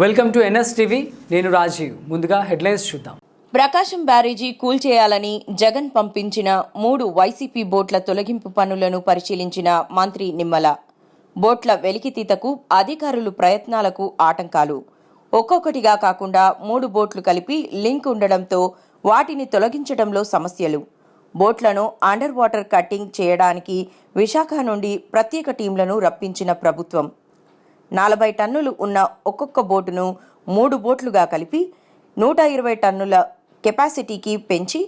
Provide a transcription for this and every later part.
Welcome to NS TV. నేను రాజీవ్. ముందుగా headlines చూద్దాం. ప్రకాశం బ్యారేజీ కూల్చేయాలని జగన్ పంపించిన మూడు వైసీపీ బోట్ల తొలగింపు పనులను పరిశీలించిన మంత్రి నిమ్మల. బోట్ల వెలికితీతకు అధికారులు ప్రయత్నాలకు ఆటంకాలు. ఒక్కొక్కటిగా కాకుండా మూడు బోట్లు కలిపి లింక్ ఉండడంతో వాటిని తొలగించడంలో సమస్యలు. బోట్లను అండర్ వాటర్ కట్టింగ్ చేయడానికి విశాఖ నుండి ప్రత్యేక టీంలను రప్పించిన ప్రభుత్వం. నలభై టన్నులు ఉన్న ఒక్కొక్క బోటును మూడు బోట్లుగా కలిపి నూట ఇరవై టన్నుల కెపాసిటీకి పెంచి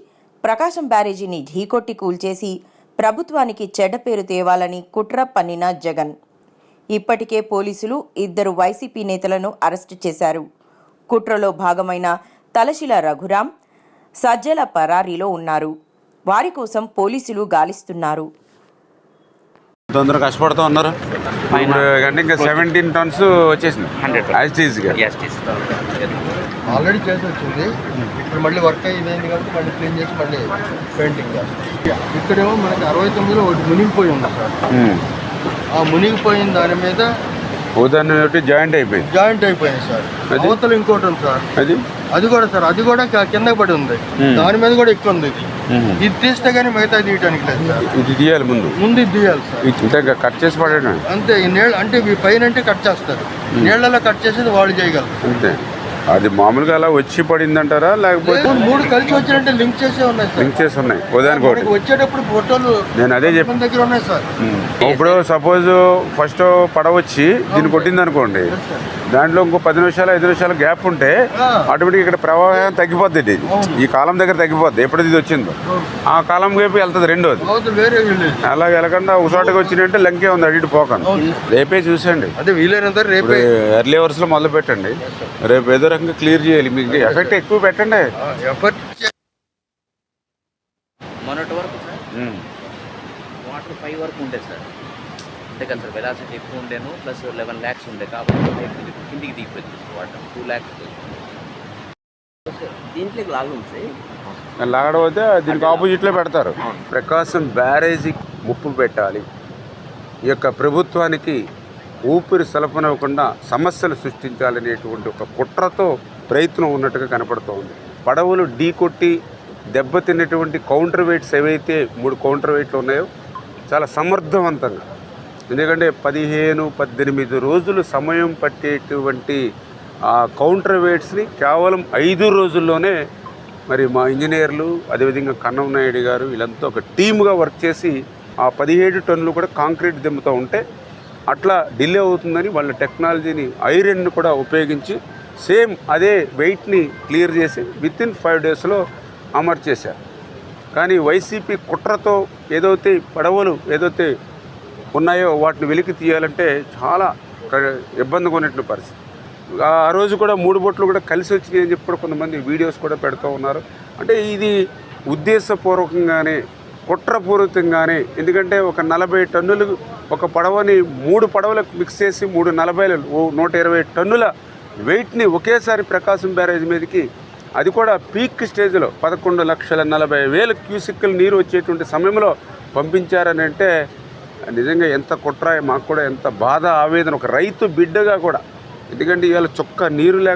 ప్రకాశం బ్యారేజీని ఢీకొట్టి కూల్చేసి ప్రభుత్వానికి చెడ్డ పేరు తేవాలని కుట్ర పన్నిన జగన్. ఇప్పటికే పోలీసులు ఇద్దరు వైసీపీ నేతలను అరెస్టు చేశారు. కుట్రలో భాగమైన తలశిల రఘురాం సజ్జల పరారీలో ఉన్నారు. వారి కోసం పోలీసులు గాలిస్తున్నారు. తొందరగా కష్టపడుతూ ఉన్నారు. అంటే ఇంకా సెవెంటీన్ టన్స్ వచ్చేసింది. హండ్రెడ్ యాజ్ ఈజీగా ఎస్ టీస్ ఆల్రెడీ చేసి వచ్చింది. ఇప్పుడు మళ్ళీ వర్క్ అయ్యింది కాబట్టి మళ్ళీ క్లీన్ చేసి మళ్ళీ పెయింటింగ్ చేస్తాం. ఇక్కడేమో మనకి అరవై తొమ్మిదిలో ఒకటి మునిగిపోయి ఉంది సార్. ఆ మునిగిపోయిన దాని మీద ఉదాహరణ ఒకటి జాయింట్ అయిపోయింది. జాయింట్ అయిపోయింది సార్? అవతల ఇంకోటి ఉంది సార్. అది? అది కూడా సార్. అది కూడా కింద పడి ఉంది. దాని మీద కూడా ఎక్కువ ఉంది ఇది. ఇది తీస్తే కానీ మిగతా తీయడానికి లేదు సార్. ఇది తీయాలి ముందు. ముందు ఇది తీయాలి సార్. కట్ చేసి పడేయడం అంతే ఈ నీళ్ళ అంటే పైన అంటే కట్ చేస్తారు. నీళ్ళలో కట్ చేసేది వాళ్ళు చేయగలరు. అంతే. అది మామూలుగా అలా వచ్చి పడిందంటారా? లేకపోతే లేదు, మూడు కలిసి వచ్చినట్టే లింక్ చేసే ఉన్నాయి సార్. లింక్ చేసి ఉన్నాయి. ఉదాహరణకి ఒకటి. మనకి వచ్చేటప్పుడు ఫోటోలు నేను అదే చెప్పి మన దగ్గర ఉన్నాయి సార్. ఇప్పుడు సపోజ్ ఫస్ట్ పడవ వచ్చి దీన్ని కొట్టింది అనుకోండి దాంట్లో ఇంకో పది నిమిషాలు ఐదు నిమిషాలు గ్యాప్ ఉంటే. ఆటోమేటిక్ ఇక్కడ ప్రవాహం తగ్గిపోద్ది ఇది. ఈ కాలం దగ్గర తగ్గిపోద్ది. ఎప్పుడైతే ఇది వచ్చిందో. ఆ కాలం వైపు వెళ్తుంది రెండోది. అలా వెళ్ళకుండా ఒకసాటికి వచ్చినట్టే లంకే ఉంది ఇటు పోకండి. రేపే చూసండి అదే వీలైనంత రేపే. ఎర్లీ అవర్స్లో మొదలు పెట్టండి రేపు ఏదో రకంగా క్లియర్ చేయాలి. మీకు ఎఫెక్ట్ ఎక్కువ పెట్టండి. ఎఫర్ట్ మొన్నటి వరకు సార్. వాటర్ ఫైవ్ వరకు ఉండే సార్. అంతే కదా సార్ వెలాసిటీ ఎక్కువ ఉండేను ప్లస్ లెవెన్ ల్యాక్స్ ఉండే కాబట్టి కిందికి దిగిపోయింది వాటర్ టూ ల్యాక్స్ దీంట్లోకి లాగుంది సార్ లాగడం అయితే దీనికి ఆపోజిట్లో పెడతారు. ప్రకాశం బ్యారేజీ ముప్పు పెట్టాలి. ఈ యొక్క ప్రభుత్వానికి ఊపిరి సలపనివ్వకుండా సమస్యలు సృష్టించాలనేటువంటి ఒక కుట్రతో ప్రయత్నం ఉన్నట్టుగా కనపడుతోంది. పడవలు ఢీకొట్టి దెబ్బతిన్నటువంటి కౌంటర్ వెయిట్స్ ఏవైతే మూడు కౌంటర్ వెయిట్లు ఉన్నాయో చాలా సమర్థవంతంగా. ఎందుకంటే పదిహేను పద్దెనిమిది రోజులు సమయం పట్టేటువంటి ఆ కౌంటర్ వెయిట్స్ని కేవలం ఐదు రోజుల్లోనే మరి మా ఇంజనీర్లు అదేవిధంగా కన్నం నాయుడు గారు వీళ్ళంతా ఒక టీమ్గా వర్క్ చేసి ఆ పదిహేడు టన్నులు కూడా కాంక్రీట్ దిమ్ముతూ ఉంటే అట్లా డిలే అవుతుందని వాళ్ళ టెక్నాలజీని ఐరన్ కూడా ఉపయోగించి సేమ్ అదే వెయిట్ని క్లియర్ చేసి విత్ ఇన్ ఫైవ్ డేస్లో అమర్చేశారు. కానీ వైసీపీ కుట్రతో ఏదైతే పడవలు ఏదైతే ఉన్నాయో వాటిని వెలికి తీయాలంటే చాలా ఇబ్బందిగా ఉన్నటువంటి పరిస్థితి. ఆ రోజు కూడా మూడు బొట్లు కూడా కలిసి వచ్చినాయి అని చెప్పి కూడా కొంతమంది వీడియోస్ కూడా పెడుతూ ఉన్నారు. అంటే ఇది ఉద్దేశపూర్వకంగానే కుట్రపూరితంగానే ఎందుకంటే ఒక నలభై టన్నులు ఒక పడవని మూడు పడవలకు మిక్స్ చేసి మూడు నలభై నూట ఇరవై టన్నుల వెయిట్ని ఒకేసారి ప్రకాశం బ్యారేజ్ మీదకి అది కూడా పీక్ స్టేజ్లో పదకొండు లక్షల నలభై వేల క్యూసిక్ల నీరు వచ్చేటువంటి సమయంలో పంపించారని అంటే నిజంగా ఎంత కుట్ర మాకు కూడా ఎంత బాధ ఆవేదన. ఒక రైతు బిడ్డగా కూడా ఎందుకంటే ఇవాళ చొక్క నీరు లేక